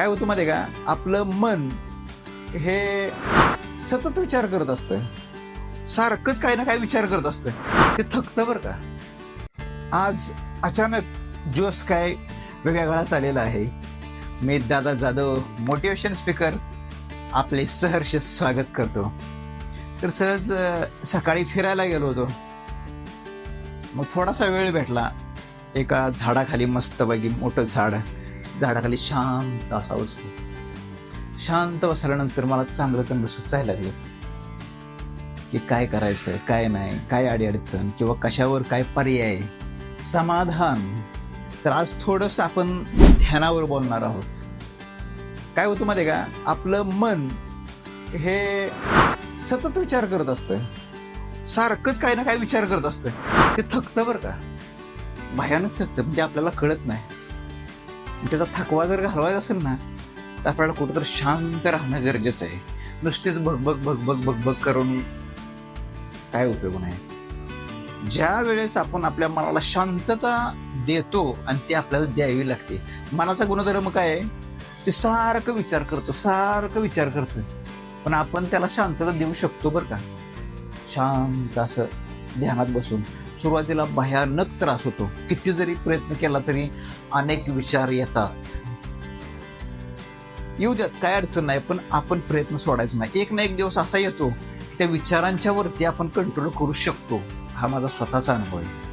काय होतं माहिती का? आपलं मन हे सतत विचार करत असतं सारखंच काही ना काही विचार करत असतं ते थकतं बरं का. आज अचानक जोस काय वेगळ्या काळात आलेला आहे. मी दादा जाधव मोटिवेशन स्पीकर आपले सहर्ष स्वागत करतो. तर सहज सकाळी फिरायला गेलो होतो. मग थोडासा वेळ भेटला. एका झाडाखाली मस्तपैकी मोठं झाड झाडाखाली शांत असा बसलो. शांत बसल्यानंतर मला चांगलं चांगलं सुचायला लागलं. की काय करायचं काय नाही काय अडीअडचण किंवा कशावर काय पर्याय? समाधान. तर आज थोडस आपण ध्यानावर बोलणार आहोत. काय होतं माहिती का? आपलं मन हे सतत विचार करत असतं. सारखंच काही ना काही विचार करत असतं. ते थकतं बरं का. भयानक थकतं म्हणजे आपल्याला कळत नाही. त्याचा थकवा जर घालवायचा असेल ना तर आपल्याला कुठंतरी शांत राहणं गरजेचं आहे. नुसतेच भगभग भगभग भगभग करून काय उपयोग नाही. ज्या वेळेस आपण आपल्या मनाला शांतता देतो आणि ती आपल्याला द्यावी लागते. मनाचा गुणधर्म काय आहे? ते सारखं विचार करतो सारखं विचार करतो. पण आपण त्याला शांतता देऊ शकतो बरं का? शांत असं ध्यानात बसून. सुरुवातीला भयानक त्रास होतो. किती जरी प्रयत्न केला तरी अनेक विचार येतात. येऊ द्यात काय अडचण नाही पण आपण प्रयत्न सोडायचा नाही. एक ना एक दिवस असा येतो की त्या विचारांच्या वरती आपण कंट्रोल करू शकतो. हा माझा स्वतःचा अनुभव आहे.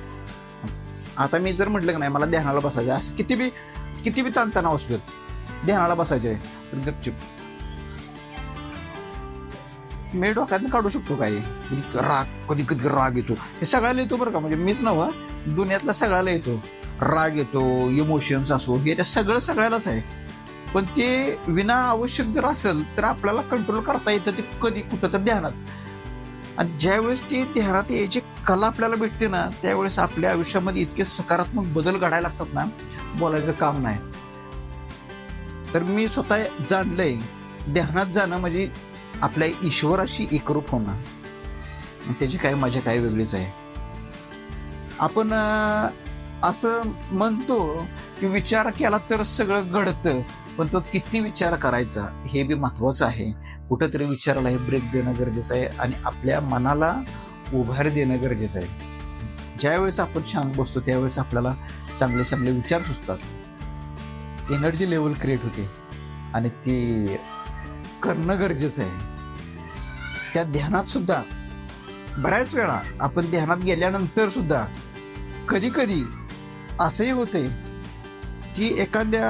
आता मी जर म्हटलं की नाही मला ध्यानाला बसायचं आहे, असं किती बी किती बी ताणतणाव असू देत ध्यानाला बसायचे तर गपचिप. मी डोक्यातून काढू शकतो काय? म्हणजे राग कधी कधी राग येतो. हे सगळ्याला येतो बरं का? म्हणजे मीच नव्हा दुनियातला सगळ्याला येतो. राग येतो इमोशन्स असो हे त्या सगळं सगळ्यालाच आहे. पण ते विना आवश्यक जर असेल तर आपल्याला कंट्रोल करता येतं ते कधी कुठं तर ध्यानात. आणि ज्यावेळेस ते ध्यानात यायची कला आपल्याला भेटते ना त्यावेळेस आपल्या आयुष्यामध्ये इतके सकारात्मक बदल घडायला लागतात ना बोलायचं काम नाही. तर मी स्वतः जाणलंय ध्यानात जाणं म्हणजे आपल्या ईश्वराशी एकरूप होणं त्याची काय मजा काय वेगळीच आहे. आपण असं म्हणतो की विचार केला तर सगळं घडतं पण तो किती विचार करायचा हे बी महत्वाचं आहे. कुठंतरी विचाराला हे ब्रेक देणं गरजेचं आहे आणि आपल्या मनाला उभार देणं गरजेचं आहे. ज्यावेळेस आपण शांत बसतो त्यावेळेस आपल्याला चांगले चांगले विचार सुचतात. एनर्जी लेवल क्रिएट होते. आणि ती करणं गरजेचं आहे. त्या ध्यानात सुद्धा बऱ्याच वेळा आपण ध्यानात गेल्यानंतर सुद्धा कधी कधी असंही होते की एखाद्या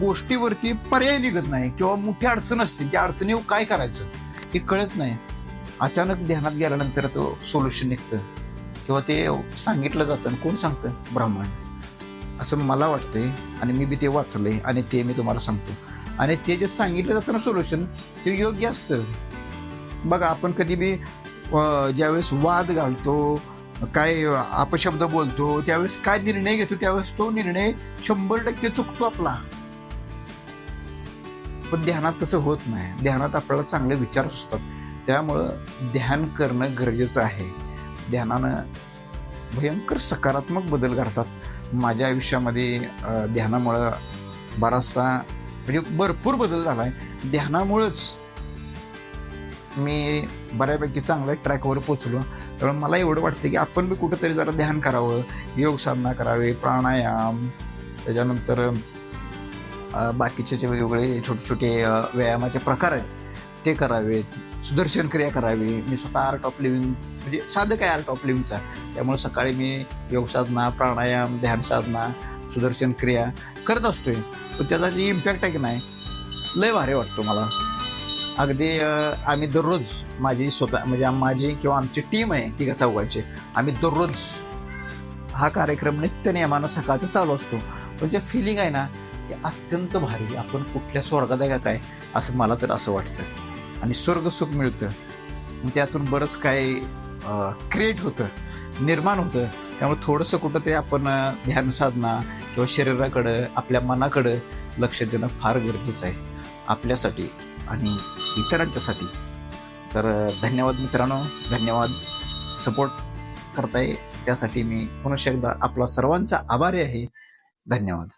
गोष्टीवरती पर्याय निघत नाही किंवा मोठी अडचण असते. त्या अडचणीवर काय करायचं हे कळत नाही. अचानक ध्यानात गेल्यानंतर तो सोल्युशन निघतं किंवा ते सांगितलं जातं आणि कोण सांगतं? ब्राह्मण. असं मला वाटतंय आणि मी बी ते वाचलंय आणि ते मी तुम्हाला सांगतो. आणि ते जे सांगितलं जातं ना सोल्युशन ते योग्य असतं. बघा आपण कधी बी ज्यावेळेस वाद घालतो काय अपशब्द बोलतो त्यावेळेस काय निर्णय घेतो त्यावेळेस तो निर्णय शंभर टक्के चुकतो आपला. पण ध्यानात तसं होत नाही. ध्यानात आपल्याला चांगले विचार सुचतात त्यामुळं ध्यान करणं गरजेचं आहे. ध्यानानं भयंकर सकारात्मक बदल घडतात. माझ्या आयुष्यामध्ये ध्यानामुळं बराचसा म्हणजे भरपूर बदल झाला आहे ध्यानामुळंच मी बऱ्यापैकी चांगल्या ट्रॅकवर पोचलो. त्यामुळे मला एवढं वाटतं की आपण बी कुठंतरी जरा ध्यान करावं योग साधना करावे प्राणायाम त्याच्यानंतर बाकीचे जे वेगवेगळे छोटे छोटे व्यायामाचे प्रकार आहेत ते करावेत. सुदर्शन क्रिया करावी. मी स्वतः आर्ट ऑफ लिव्हिंग म्हणजे साधं काय आर्ट ऑफ लिव्हिंगचा त्यामुळे सकाळी मी योग साधना प्राणायाम ध्यान साधना सुदर्शन क्रिया करत असतोय. पण त्याचा जे इम्पॅक्ट आहे की नाही लय भारी वाटतो मला. अगदी आम्ही दररोज माझी स्वतः म्हणजे माझी किंवा आमची टीम आहे ती तिघा चौघांची आम्ही दररोज हा कार्यक्रम नित्य नियमानं सकाळचा चालू असतो. पण जे फिलिंग आहे ना ते अत्यंत भारी आपण कुठल्या स्वर्गात आहे का काय असं मला तर असं वाटतं. आणि स्वर्ग सुख मिळतं. त्यातून बरंच काय क्रिएट होतं निर्माण होतं. त्यामुळे थोडंसं कुठंतरी आपण ध्यान साधना किंवा शरीराकडं आपल्या मनाकडं लक्ष देणं फार गरजेचं आहे आपल्यासाठी आणि इतरांच्यासाठी. तर धन्यवाद मित्रांनो. धन्यवाद. सपोर्ट करताय. त्यासाठी मी पुन्हा एकदा आपला सर्वांचा आभारी आहे. धन्यवाद.